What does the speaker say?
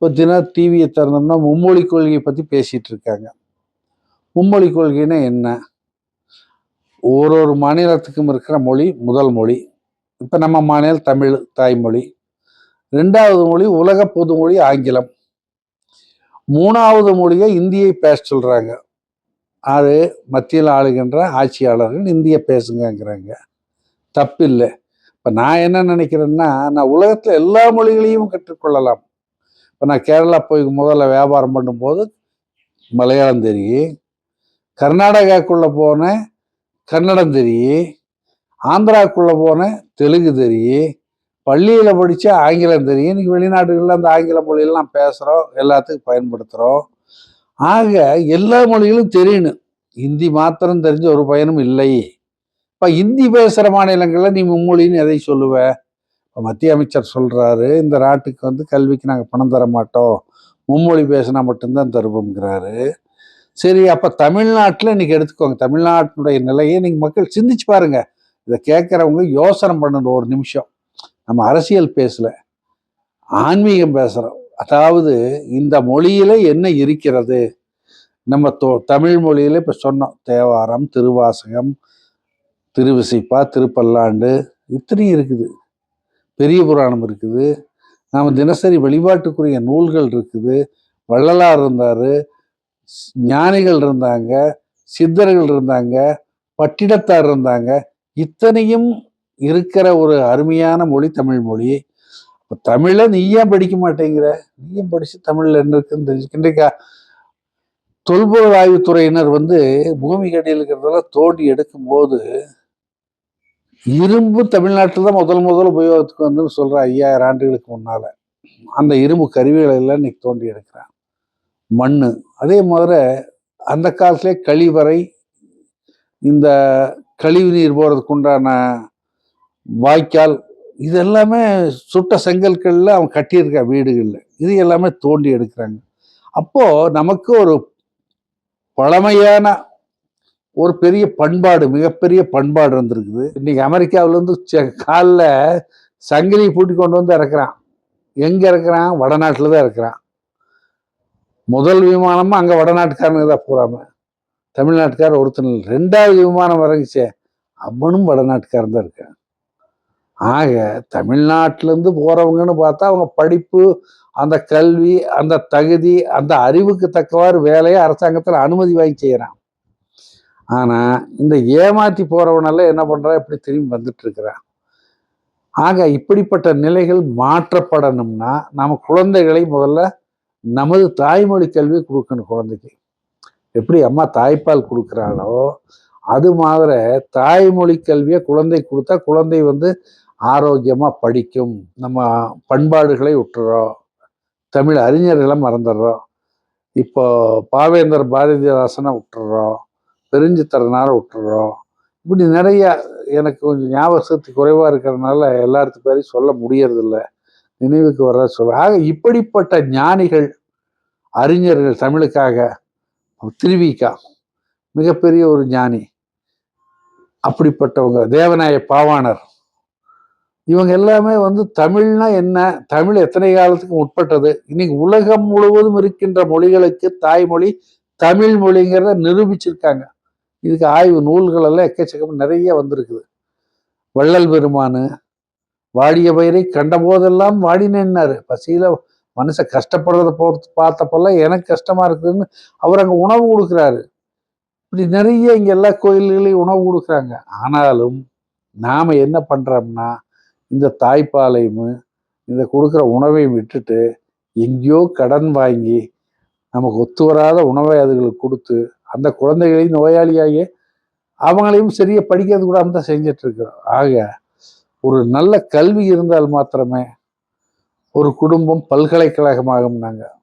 இப்போ தினம் டிவியை திறந்தோம்னா மும்மொழி கொள்கையை பற்றி பேசிகிட்டு இருக்காங்க மும்மொழி கொள்கைன்னா என்ன? ஒரு ஒரு மாநிலத்துக்கும் இருக்கிற மொழி முதல் மொழி. இப்போ நம்ம மாநிலம் தமிழ் தாய்மொழி. ரெண்டாவது மொழி உலக பொதுமொழி ஆங்கிலம். மூணாவது மொழியை இந்தியை பேச சொல்கிறாங்க அது மத்தியில் ஆளுகின்ற ஆட்சியாளர்கள் இந்தியை பேசுங்கங்கிறாங்க. தப்பில்லை. இப்போ நான் என்ன நினைக்கிறேன்னா நான் உலகத்தில் எல்லா மொழிகளையும் கற்றுக்கொள்ளலாம். இப்போ நான் கேரளா போய் முதல்ல வியாபாரம் பண்ணும்போது மலையாளம் தெரியும் கர்நாடகாக்குள்ளே போனேன் கன்னடம் தெரியும் ஆந்திராக்குள்ளே போனேன் தெலுங்கு தெரியும் பள்ளியில் படித்தா ஆங்கிலம் தெரியும் இன்றைக்கி வெளிநாடுகளில் அந்த ஆங்கில மொழியெல்லாம் பேசுகிறோம் எல்லாத்துக்கும் பயன்படுத்துகிறோம் ஆக எல்லா மொழிகளும் தெரியணும் ஹிந்தி மாத்திரம் தெரிஞ்ச ஒரு பயனும் இல்லை. இப்போ ஹிந்தி பேசுகிற மாநிலங்களில் நீ மும்மொழின்னு எதை சொல்லுவேன் இப்போ மத்திய அமைச்சர் சொல்கிறாரு இந்த நாட்டுக்கு வந்து கல்விக்கு நாங்கள் பணம் தர மாட்டோம். மும்மொழி பேசினா மட்டும்தான் தருவோங்கிறாரு சரி அப்போ தமிழ்நாட்டில் இன்றைக்கி எடுத்துக்கோங்க. தமிழ்நாட்டினுடைய நிலையை நீங்கள் மக்கள் சிந்திச்சு பாருங்கள் இதை கேட்குறவங்க யோசனை பண்ணணும் ஒரு நிமிஷம். நம்ம அரசியல் பேசல ஆன்மீகம் பேசுகிறோம் அதாவது இந்த மொழியில் என்ன இருக்கிறது? நம்ம தோ தமிழ் மொழியில் இப்போ சொன்னோம் தேவாரம் திருவாசகம் திருவிசைப்பா திருப்பல்லாண்டு இத்தனையும் இருக்குது. பெரிய புராணம் இருக்குது. நாம் தினசரி வழிபாட்டுக்குரிய நூல்கள் இருக்குது. வள்ளலார் இருந்தார். ஞானிகள் இருந்தாங்க. சித்தர்கள் இருந்தாங்க. பட்டிடத்தார் இருந்தாங்க. இத்தனையும் இருக்கிற ஒரு அருமையான மொழி தமிழ் மொழி. இப்போ தமிழை நீ ஏன் படிக்க மாட்டேங்கிற. நீயும் படித்து தமிழில் என்ன இருக்குன்னு தெரிஞ்சு இன்றைக்கு தொல்பொருள் ஆய்வுத்துறையினர் வந்து பூமி கடியில் இருக்கிறதெல்லாம் தோண்டி எடுக்கும்போது இரும்பு தமிழ்நாட்டில் தான் முதல் முதல் உபயோகத்துக்கு வந்து சொல்கிற ஐயாயிரம் ஆண்டுகளுக்கு முன்னால் அந்த இரும்பு கருவிகளை எல்லாம் இன்னைக்கு தோண்டி எடுக்கிறான் மண் அதே மாதிரி அந்த காலத்திலே கழிவறை இந்த கழிவு நீர் போகிறதுக்கு உண்டான வாய்க்கால் இது எல்லாமே சுட்ட செங்கல்களில் அவன் கட்டியிருக்க வீடுகளில். இது எல்லாமே தோண்டி எடுக்கிறாங்க. அப்போது நமக்கு ஒரு பழமையான ஒரு பெரிய பண்பாடு மிகப்பெரிய பண்பாடு இருந்திருக்குது. இன்னைக்கு அமெரிக்காவிலேருந்து காலில் செ- சங்கிலி பூட்டி கொண்டு வந்து இறக்குறான். எங்கே இறக்குறான்? வடநாட்டில் தான் இறக்குறான். முதல் விமானமும் அங்கே வடநாட்டுக்காரனுக்கு தான் போகிறாம தமிழ்நாட்டுக்கார ஒருத்தன் ரெண்டாவது விமானம் இறங்கிச்சே. அவனும் வடநாட்டுக்காரன் தான் இருக்கான். ஆக தமிழ்நாட்டிலேருந்து போகிறவங்கன்னு பார்த்தா அவங்க படிப்பு அந்த கல்வி அந்த தகுதி அந்த அறிவுக்கு தக்கவாறு வேலையை அரசாங்கத்தில் அனுமதி வாங்கி செய்கிறான் ஆனா இந்த ஏமாற்றி போறவனெல்லாம் என்ன பண்றான் இப்படி திரும்பி வந்துட்டு இருக்கிறான் ஆக இப்படிப்பட்ட நிலைகள் மாற்றப்படணும்னா நம்ம குழந்தைகளை முதல்ல நமது தாய்மொழி கல்வி கொடுக்கணும் குழந்தைக்கு. எப்படி அம்மா தாய்ப்பால் கொடுக்குறாளோ அது மாதிரி தாய்மொழி கல்வியை குழந்தை கொடுத்தா குழந்தை வந்து ஆரோக்கியமாக படிக்கும். நம்ம பண்பாடுகளை விட்டுறோம் தமிழ் அறிஞர்களை மறந்துடுறோம். இப்போ பாவேந்தர் பாரதிதாசனை விட்டுறோம் பெருஞ்சித்திரனார விட்டுறோம். இப்படி நிறைய எனக்கு கொஞ்சம் ஞாபக சக்தி குறைவாக இருக்கிறதுனால எல்லாத்து பேரையும் சொல்ல முடியறதில்ல. நினைவுக்கு வர சொல்ல ஆக இப்படிப்பட்ட ஞானிகள் அறிஞர்கள் தமிழுக்காக திருவிக்கா மிகப்பெரிய ஒரு ஞானி. அப்படிப்பட்டவங்க தேவநாய பாவாணர். இவங்க எல்லாமே வந்து தமிழ்னா என்ன? தமிழ் எத்தனை காலத்துக்கு உட்பட்டது இன்னைக்கு உலகம் முழுவதும் இருக்கின்ற மொழிகளுக்கு தாய்மொழி தமிழ் மொழிங்கிறத நிரூபிச்சிருக்காங்க. இதுக்கு ஆய்வு நூல்களெல்லாம் எக்கச்சக்கம் நிறைய வந்திருக்குது. வள்ளல் பெருமானு வாடிய பயிரை கண்ட போதெல்லாம் வாடினேன்னாரு. பசியில மனுஷன் கஷ்டப்படுறத பொறுத்து பார்த்தப்பெல்லாம் எனக்கு கஷ்டமா இருக்குதுன்னு அவர் அங்கே உணவு கொடுக்குறாரு. இப்படி நிறைய இங்கே எல்லா கோயில்களையும் உணவு கொடுக்குறாங்க. ஆனாலும் நாம் என்ன பண்ணுறோம்னா இந்த தாய்ப்பாலையும் இந்த கொடுக்குற உணவையும் விட்டுட்டு எங்கேயோ கடன் வாங்கி நமக்கு ஒத்து வராத உணவை அதுகளுக்கு கொடுத்து அந்த குழந்தைகளையும் நோயாளியாகி அவங்களையும் சரியா படிக்கிறது கூட தான் செஞ்சிட்டு இருக்கிறோம் ஆக ஒரு நல்ல கல்வி இருந்தால் மாத்திரமே ஒரு குடும்பம் பல்கலைக்கழகமாகும் நாங்கள்